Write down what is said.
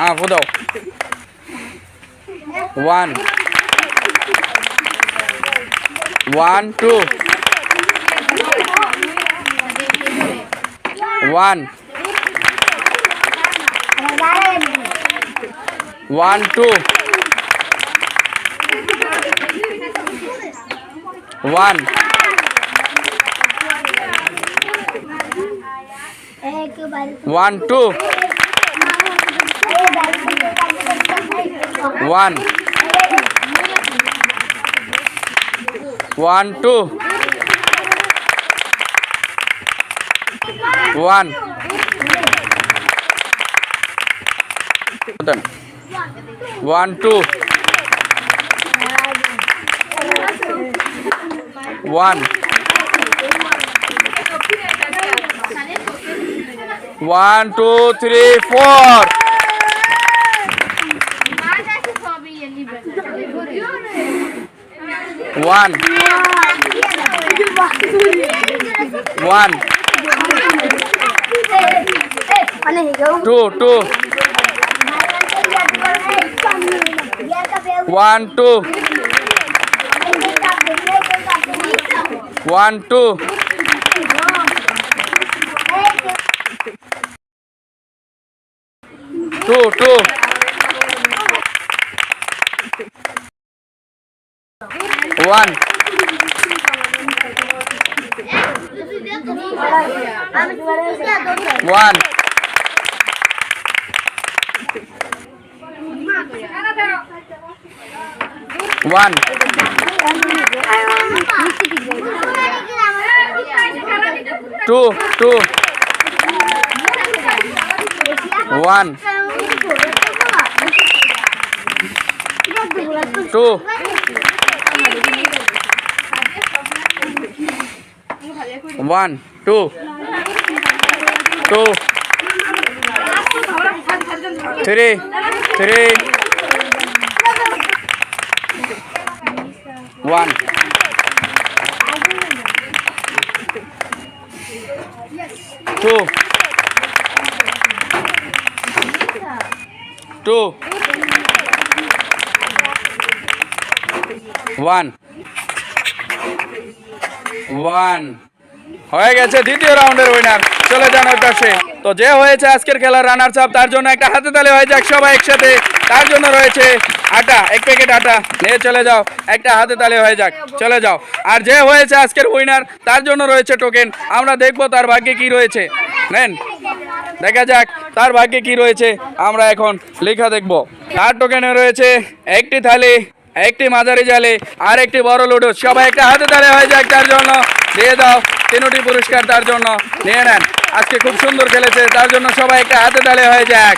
হ্যাঁ ফু দাও one one two one one two one one two one one two one one two one one two three four one one two two one two one two two two one one one two two one two one two two three three one two two one one হয়ে গেছে দ্বিতীয় রাউন্ডের winner চলে যান ওই পাশে। তো যে হয়েছে আজকের খেলার রানার চাপ তার জন্য একটা হাতে তালে হয়ে যাক সবাই একসাথে। তার জন্য রয়েছে আটা, এক প্যাকেট আটা। নিয়ে চলে যাও, একটা হাতে তালে হয়ে যাক। চলে যাও। আর যে হয়েছে আজকের উইনার তার জন্য রয়েছে টোকেন আমরা দেখব তার ভাগ্যে কি রয়েছে। নেন, দেখা যাক তার ভাগ্যে কি রয়েছে। আমরা এখন লেখা দেখব। তার টোকেনে রয়েছে একটি থালি। একটি মাঝারি জালে আর একটি বড় লুডো। সবাই একটা হাতে তালে হয়ে যাক তার জন্য। দিয়ে দাও, তিনটি পুরস্কার তার জন্য। নিয়ে নেন। আজকে খুব সুন্দর খেলেছে, তার জন্য সবাই একটা হাতে তালে হয়ে যাক।